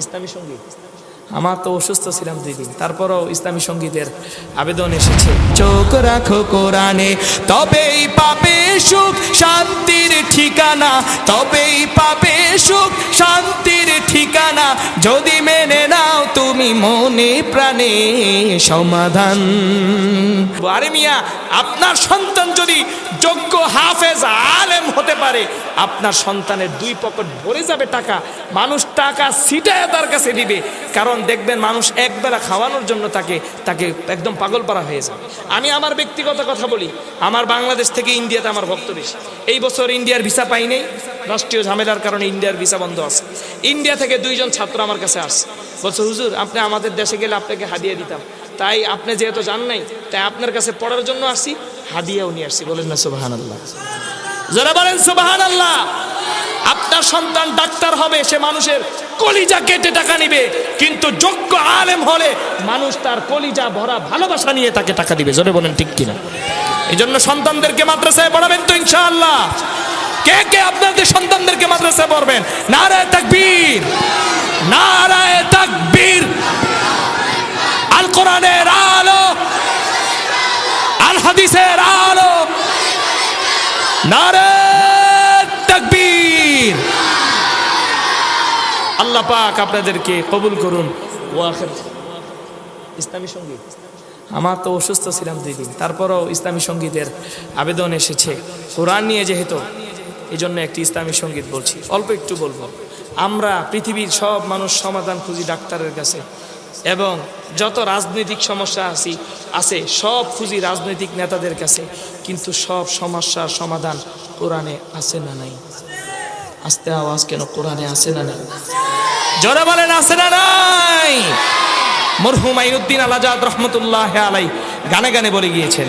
ইসলামী সংগীত আমার তো অসুস্থ ছিলাম দুই দিন। তারপরও ইসলামী সঙ্গীতের আবেদন এসেছে। চোখ রাখো কোরআনে, তবেই পাবে সুখ, শান্তির ঠিকানা। তবেই পাবে সুখ, শান্তির ঠিকানা। যদি মেনে তুমি মনে প্রাণে সমাধান। আরে মিয়া, আপনার সন্তান যদি যোগ্য হাফেজ, আলেম হতে পারে, আপনার সন্তানের দুই পকেট ভরে যাবে টাকা। মানুষ টাকা সিটায় তার কাছে দিবে। কারণ দেখবেন, মানুষ একবেলা খাওয়ানোর জন্য তাকে তাকে একদম পাগল পারা হয়ে যাবে। আমি আমার ব্যক্তিগত কথা বলি, আমার বাংলাদেশ থেকে ইন্ডিয়াতে আমার ভক্ত বেশি। এই বছর ইন্ডিয়ার ভিসা পাই নেই রাষ্ট্রীয় ঝামেলার কারণে ইন্ডিয়ার ভিসা বন্ধ আছে। ইন্ডিয়া থেকে দুইজন ছাত্র আমার কাছে আসছে। বলছে, হুজুর, আপনি আমাদের দেশে গেলে আপনাকে হাদিয়া দিতাম। তাই আপনি যেহেতু জান নাই, তাই আপনার কাছে পড়ার জন্য আসছি, হাদিয়াও নিয়ে আসছি। বলেন না সুবাহান আল্লাহ যারা বলেন সুবাহান আল্লাহ আপনার সন্তান ডাক্তার হবে, সে মানুষের কলিজা কেটে টাকা নিবে, কিন্তু যোগ্য আলেম হলে মানুষ তার কলিজা ভরা ভালোবাসা নিয়ে তাকে টাকা দিবে। জোরে বলেন, ঠিক কিনা? এই জন্য সন্তানদেরকে মাদ্রাসায় পড়াবেন তো, ইনশাআল্লাহ। কে কে আপনাদের সন্তানদেরকে মাদ্রাসায় পড়বেন? নারায় তাকবীর। নারায় তাকবীর। আল কোরআনের তাকবীর। আল্লাহ পাক আপনাদেরকে কবুল করুন। ওয়াখির ইসলামী সংগীত আমার তো অসুস্থ ছিলাম দুই দিন। তারপরও ইসলামী সঙ্গীতের আবেদন এসেছে। কোরআন নিয়ে যেহেতু এই জন্য একটি ইসলামী সংগীত বলছি। অল্প একটু বলব। আমরা পৃথিবীর সব মানুষ সমাধান খুঁজি ডাক্তারের কাছে। এবং যত রাজনৈতিক সমস্যা আছি আছে, সব খুঁজি রাজনৈতিক নেতাদের কাছে। কিন্তু সব সমস্যার সমাধান কোরআনে আছে না নাই? আস্তে আওয়াজ কেন? কোরআনে আছে না নাই? জোরে বলেন, আছে না নাই? মরহুম আইনুদ্দিন আলাজাদ রহমতুল্লাহ আলাই গানে গানে বলে গিয়েছেন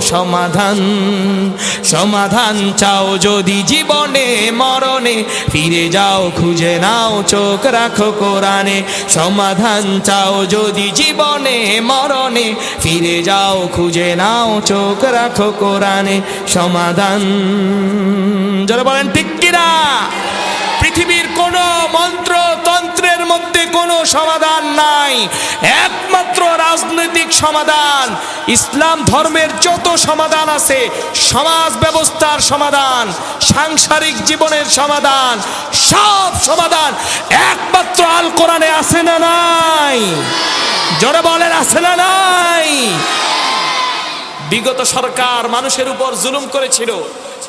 সমাধান সমাধান চাও যদি জীবনে, মরণে, ফিরে যাও, খুঁজে নাও, চোখ রাখো কোরআনে। সমাধান চাও যদি জীবনে, মরণে, ফিরে যাও, খুঁজে নাও, চোখ রাখো কোরআনে। সমাধান যারা বলেন, ঠিক কিনা? পৃথিবীর কোনো মন্ত্র তন্ত্রের মধ্যে কোনো সমাধান নাই। একমাত্র রাজনৈতিক সমাধান, ইসলাম ধর্মের যত সমাধান আছে, সমাজ ব্যবস্থার সমাধান, সাংসারিক জীবনের সমাধান, সব সমাধান একমাত্র আল কোরআনে আছে না নাই? জোরে বলেন, আছে না নাই? বিগত সরকার মানুষের উপর জুলুম করেছিল।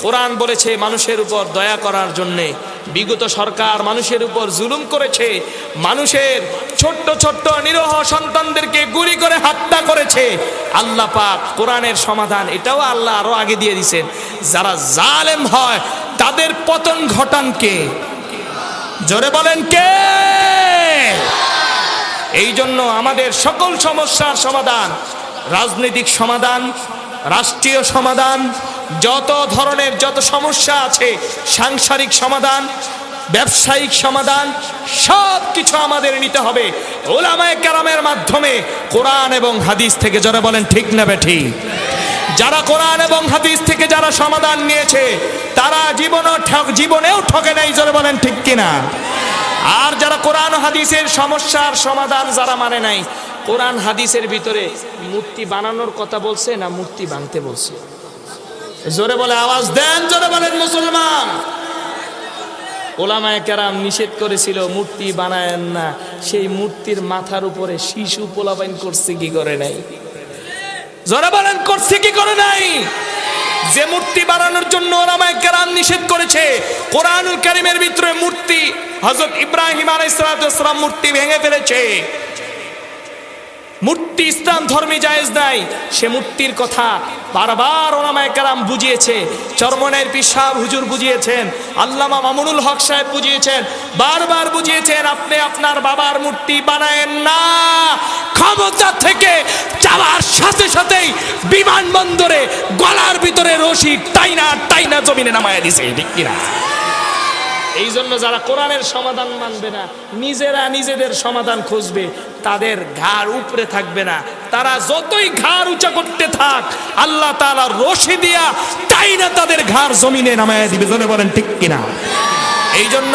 কোরআন বলেছে মানুষের উপর দয়া করার জন্যে বিগত সরকার মানুষের উপর জুলুম করেছে, মানুষের ছোট্ট ছোট্ট নিরহ সন্তানদেরকে গুলি করে হত্যা করেছে। আল্লাহ পাক কোরআনের সমাধান এটাও আল্লাহ আরও আগে দিয়ে দিছেন যারা জালেম হয়, তাদের পতন ঘটান কে? জোরে বলেন কে? এই জন্য আমাদের সকল সমস্যার সমাধান, রাজনৈতিক সমাধান, রাষ্ট্রীয় সমাধান যত ধরনের যত সমস্যা আছে, সাংসারিক সমাধান, ব্যবসায়িক সমাধান সব কিছু আমাদের নিতে হবে। ওলামায় কারামের মাধ্যমে কোরআন এবং হাদিস থেকে যারা বলেন, ঠিক না বেঠি? যারা কোরআন এবং হাদিস থেকে যারা সমাধান নিয়েছে, তারা জীবনও ঠক জীবনেও ঠকে নাই যারা বলেন, ঠিক কিনা? আর যারা কোরআন হাদিসের সমস্যার সমাধান যারা মানে নাই, কোরআন হাদিসের ভিতরে মূর্তি বানানোর কথা বলছে না মূর্তি ভাঙতে বলছে? জোরে বলে আওয়াজ দেন, জোরে বলেন মুসলমান। ওলামায় কেরাম নিষেধ করেছিল, মূর্তি বানায়েন না। সেই মূর্তির মাথার উপরে শিশু পোলাপাইন করছে, কি করে নাই? জোরে বলেন, করছে কি করে নাই? যে মূর্তি বানানোর জন্য ওলামায় কেরাম নিষেধ করেছে, কোরআনুল কারিমের ভিতরে মূর্তি হজরত ইব্রাহিম আলাইহিস সালাম মূর্তি ভেঙে ফেলেছে। মূর্তি ইসলাম ধর্মে জায়েজ নাই। সে মূর্তির কথা বারবার ওলামায় কালাম বুঝিয়েছে। চরমনের পিসাব হুজুর বুঝিয়েছেন, আল্লামা মামুনুল হক সাহেব বুঝিয়েছেন, বারবার বুঝিয়েছেন, আপনি আপনার বাবার মূর্তি বানায়েন না। ক্ষমতা থেকে যাওয়ার সাথে সাথেই বিমানবন্দরে গলার ভিতরে রশি টাইনা টাইনা জমিনে নামায় দিছে, ঠিক কিনা? এই জন্য যারা কোরআনের সমাধান মানবে না, নিজেরা নিজেদের সমাধান খুঁজবে, তাদের ঘাড় উপরে থাকবে না। তারা যতই ঘাড় উঁচা করতে থাক, আল্লাহ তালা রশি দিয়া তাই না তাদের ঘাড় জমিনে নামায় দিবে। জনে বলেন, ঠিক কিনা? এই জন্য